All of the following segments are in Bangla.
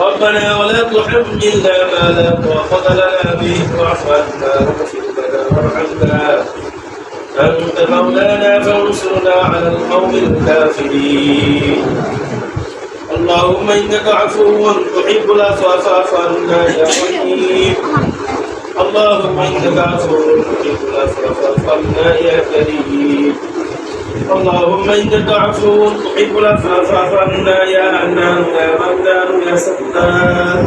ربنا ولا تحملنا ما لا طاقة لنا به واعف عنا لنا وارحمنا. أنت مولانا فانصرنا على القوم الكافرين. اللهم إنك عفو تحب العفو فاعف عنا يا رحيم اللهم إنك عفو تحب العفو فاعف عنا يا كريم. اللهم إنك عفو تحب العفو فاعف يا حنان يا منان يا ستار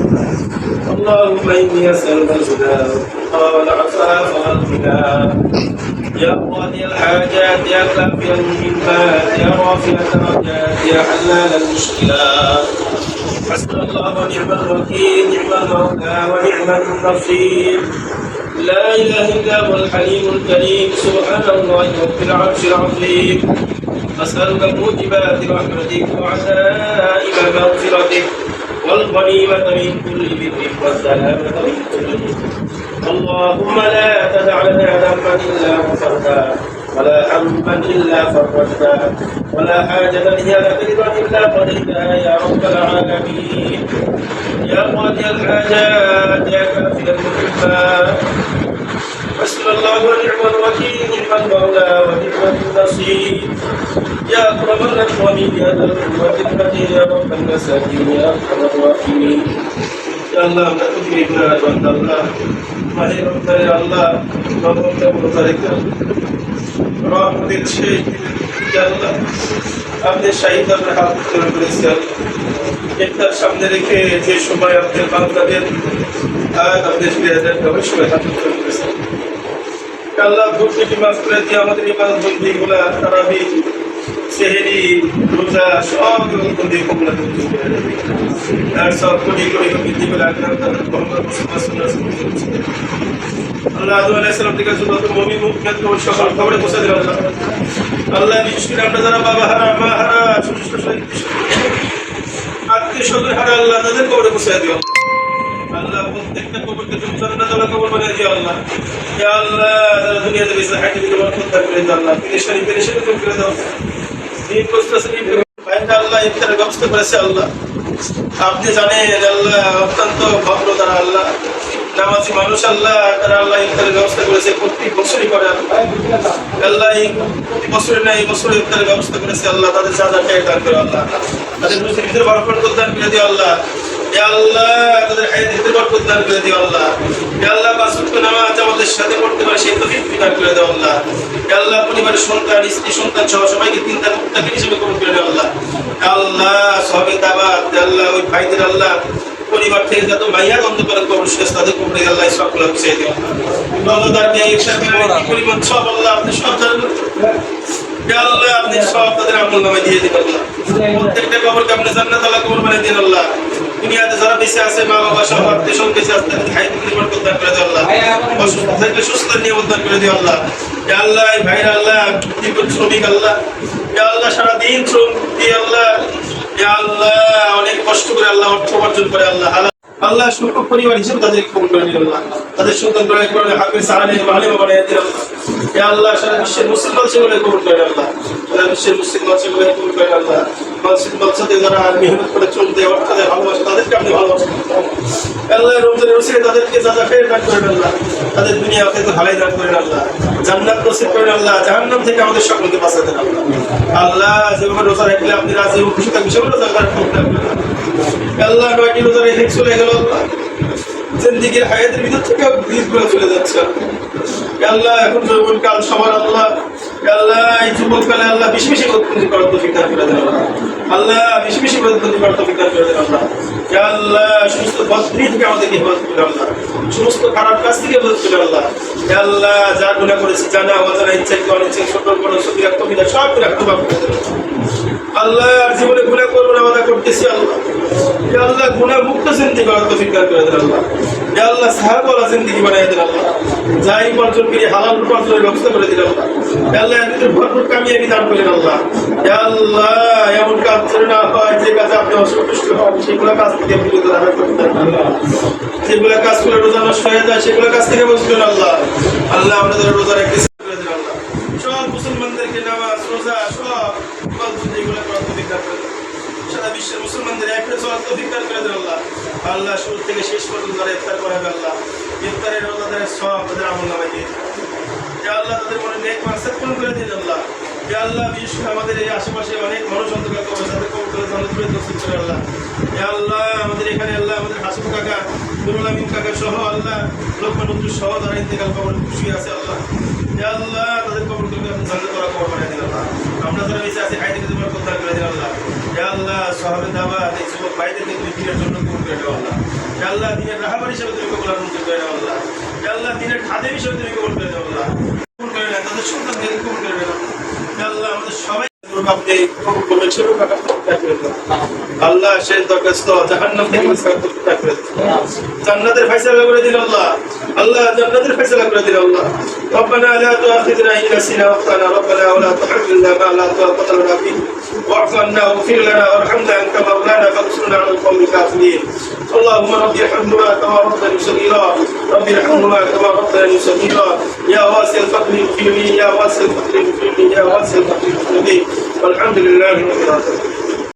اللهم إني أسألك الهدى والتقى والعفاف والغنى. يا قاضي الحاجات يا كافي المهمات يا رافع الدرجات يا حلال المشكلات. حسبنا الله ونعم الوكيل نعم المولى ونعم النصير. لا إله إلا هو الحليم الكريم. سبحان الله رب العرش العظيم. أسألك موجبات رحمتك وعزائم مغفرتك والغنيمة من كل بر والسلامة من كل اللهم لا تدع لنا ذنبا إلا غفرته ولا هما إلا فرجته ولا حاجة هي رضا إلا قضيتها يا رب العالمين. يا قاضي الحاجات يا كافي المحبات حسبنا الله ونعم الوكيل نعم المولى ونعم النصير يا اكرم الاكرمين يا ذا القوه المتين يا رب المساكين يا ارحم الراحمين يا الله আমরা তুমি ইবনাত আল্লাহ মাহে রমজানে আল্লাহ রমজান বড় তারিখে রহমতের সেই ইয়া আল্লাহ আপনি শাহিদ আপনার হাত উত্তোলন করেছেন ইফতার সামনে রেখে যে সময় আপনার বান্দাদের আজ আপনি ফিরে যান ওই সময় হাত উত্তোলন করেছেন আল্লাহ ভুল থেকে মাফ করে দিয়ে আমাদের ইমান বন্দি গুলা তারাবি, সেহেরি, রোজা, সব বন্দি কমলা আর সব কোটি কোটি বৃদ্ধি করে আগ্রাম তাদের মোহাম্মদ আল্লাহ আদু আলাইহিস সালাম থেকে যত মুমিন মুমিনাত কবর সকল খবরে পৌঁছে দিল। আল্লাহ বিশেষ করে আমরা যারা বাবা হারা, মা হারা আত্মীয় স্বজন হারা, আল্লাহ তাদের কবরে পৌঁছে দিও। আল্লাহ প্রত্যেকটা কবরকে তুমি আপনি জানেন আল্লাহ অত্যন্ত ভদ্র তারা আল্লাহ। নামাজি মানুষ আল্লাহ, তারা আল্লাহ ইফতারের ব্যবস্থা করেছে, প্রতি বছরই করে আল্লাহ। প্রতি বছরে না, এই ইফতারের ব্যবস্থা করেছে আল্লাহ। তাদের যা খেয়ে দান করে আল্লাহ। তাদের দান করে দিও আল্লাহ। আল্লাহ তাদের হায়াতের বরকত দান করে দিও আল্লাহ। আল্লাহ পাঁচ নামাজ আমাদের সাথে পড়তে পারে সেই তৌফিক দান করে দাও আল্লাহ। আল্লাহ পরিবারের সন্তান স্ত্রী সন্তান সহ সবাইকে তিন তার হিসেবে কবুল করে দাও আল্লাহ। আল্লাহ সবে দাবাত আল্লাহ ওই ভাইদের আল্লাহ পরিবার থেকে যত মাইয়ার অন্ধকার কবর শেষ তাদের কবরে আল্লাহ দিও পরিমাণ সব আল্লাহ আপনি সব জানেন? আল্লাহ আপনি সব তাদের আমল নামে দিয়ে দিবেন আল্লাহ। প্রত্যেকটা কবরকে আপনি জান্নাত আল্লাহ কবর বানিয়ে দিন আল্লাহ। দুনিয়াতে যারা বেঁচে আছে মা বাবা সব আত্মীয় স্বজন বেঁচে আছে তাদের হায়াত নির্মাণ দান করে দিও আল্লাহ। অসুস্থ থাকলে সুস্থ নিয়ম দান করে দিও আল্লাহ। ইয়া আল্লাহ ভাইরা আল্লাহ শ্রমিক আল্লাহ। ইয়া আল্লাহ সারাদিন শ্রম দিয়ে আল্লাহ। ইয়া আল্লাহ অনেক কষ্ট করে আল্লাহ অর্থ উপার্জন করে আল্লাহ। আল্লাহ সুখ পরিবার হিসেবে তাদের কবুল করে নিল আল্লাহ। তাদের সন্তান করে করে হাফিজ সাহানে মালিমা বানিয়ে দিল আল্লাহ। সারা বিশ্বের মুসলমান সেগুলো কবুল করে আল্লাহ। সারা বিশ্বের মুসলমান সেগুলো কবুল করে আল্লাহ। দেয় ভালোবাসে, তাদেরকে আপনি ভালোবাসেন। আল্লাহ রমজানের করেন আল্লাহ, তাদের থেকে আমাদের সকলকে বাঁচাতেন আল্লাহ। আল্লাহ, যেভাবে রোজা রাখলে আপনি রাজি ও খুশি আল্লাহ নয়টি রোজা রেখে চলে গেল জিন্দিগির হায়াতের ভিতর থেকে দিনগুলো চলে যাচ্ছে। আল্লাহ, এখন যৌবন কাল সবার আল্লাহ। আল্লাহ, এই যুবককালে আল্লাহ বেশি বেশি বদবন্দি করার তো ফিকার করে দেন আল্লাহ। বেশি বেশি বদবন্দি করার তো ফিকার করে দেন আল্লাহ। আল্লাহ, সমস্ত বদবন্দি থেকে আমাদেরকে হেফাজত করে আল্লাহ। সমস্ত খারাপ কাজ থেকে হেফাজত করে আল্লাহ। আল্লাহ, যা গুণা করেছি জানা অজানা ইচ্ছা কি অনিচ্ছা, ছোট, বড় সবিরা কবিরা সব করে রাখতে আল্লাহ। আর জীবনে গুণা করব না বাধা করতেছি আল্লাহ। ইয়া আল্লাহ গুণা মুক্ত জিন্দি করার তো ফিকার করে দেন আল্লাহ। ইয়া আল্লাহ সাহাবওয়ালা জিন্দিগি বানিয়ে দেন আল্লাহ। যাই উপার্জন করি হালাল উপার্জনের ব্যবস্থা করে দিন আল্লাহ। আল্লাহ এর ভরপুর কামিয়াবি দান করেন আল্লাহ। ইয়া আল্লাহ, এমন কাজ যেন না হয়, যে কাজে আপনি অসন্তুষ্ট হন, সেগুলো কাজ থেকে বিরত রাখা করতে যেগুলো কাজ করে রোজা নষ্ট হয়ে যায়, সেগুলো কাজ থেকে বসবেন আল্লাহ। আল্লাহ আমাদের রোজা রাখতে আল্লাহ। আল্লাহ শুরু থেকে শেষ পর্যন্ত তারা ইফতার করাবে আল্লাহ। ইফতারের রোজাদের সব তাদের আমল নামাই দিয়ে। আল্লাহ, তাদের মনে নেক মাকসাদ পূরণ করে দিন আল্লাহ। ইয়া আল্লাহ, বিশেষ করে আমাদের এই আশেপাশে অনেক মানুষ অন্তর্গত হবে তাদের কবুল করে জান্নাত করে নসিব করে আল্লাহ। ইয়া আল্লাহ, আমাদের এখানে আল্লাহ, আমাদের হাসিব কাকা, নুরুল আমিন কাকা সহ আল্লাহ লোকমান উদ্দুর সহ তারা ইন্তেকাল কবর খুশি আছে আল্লাহ। ইয়া আল্লাহ, তাদের কবর করে আপনি জান্নাত করা কবর বানিয়ে দিন আল্লাহ। আমরা যারা বেঁচে আছি হাই থেকে তোমার কথা করে দিন আল্লাহ ইয়া আল্লাহ সাহাবে দাবা এই যুবক ভাইদেরকে তুমি দিনের জন্য কবুল করে দাও আল্লাহ ইয়া আল্লাহ দিনের রাহাবার হিসেবে তুমি কবুল আর মঞ্জুর করে দাও আল্লাহ ইয়া আল্লাহ দিনের খাদেম হিসেবে তুমি কবুল করে দাও আল্লাহ কবুল করে নেন তাদের সন্তানকে কবুল করে নেন ইয়া আল্লাহ আমাদের সবাই আপনি কবুল করবেন সেরকম কাকা করে দাও আল্লাহ শেষ দরখাস্ত জাহান্নাম থেকে মুসকাত করে দাও জান্নাতের ফয়সালা করে দিন আল্লাহ আল্লাহ জান্নাতের ফয়সালা করে দিন আল্লাহ ربنا لا تؤاخذنا إن نسينا واخطأنا ربنا ولا تحملنا ما لا طاقة لنا به واعف عنا واغفر لنا وارحمنا أنت مولانا فانصرنا على القوم الكافرين. اللهم رب ارحمهما كما ربنا صغيرا. رب ارحمهما كما ربنا صغيرا. يا واسع الفضل لي يا واسع الفضل لي يا واسع الفضل لي والحمد لله رب العالمين.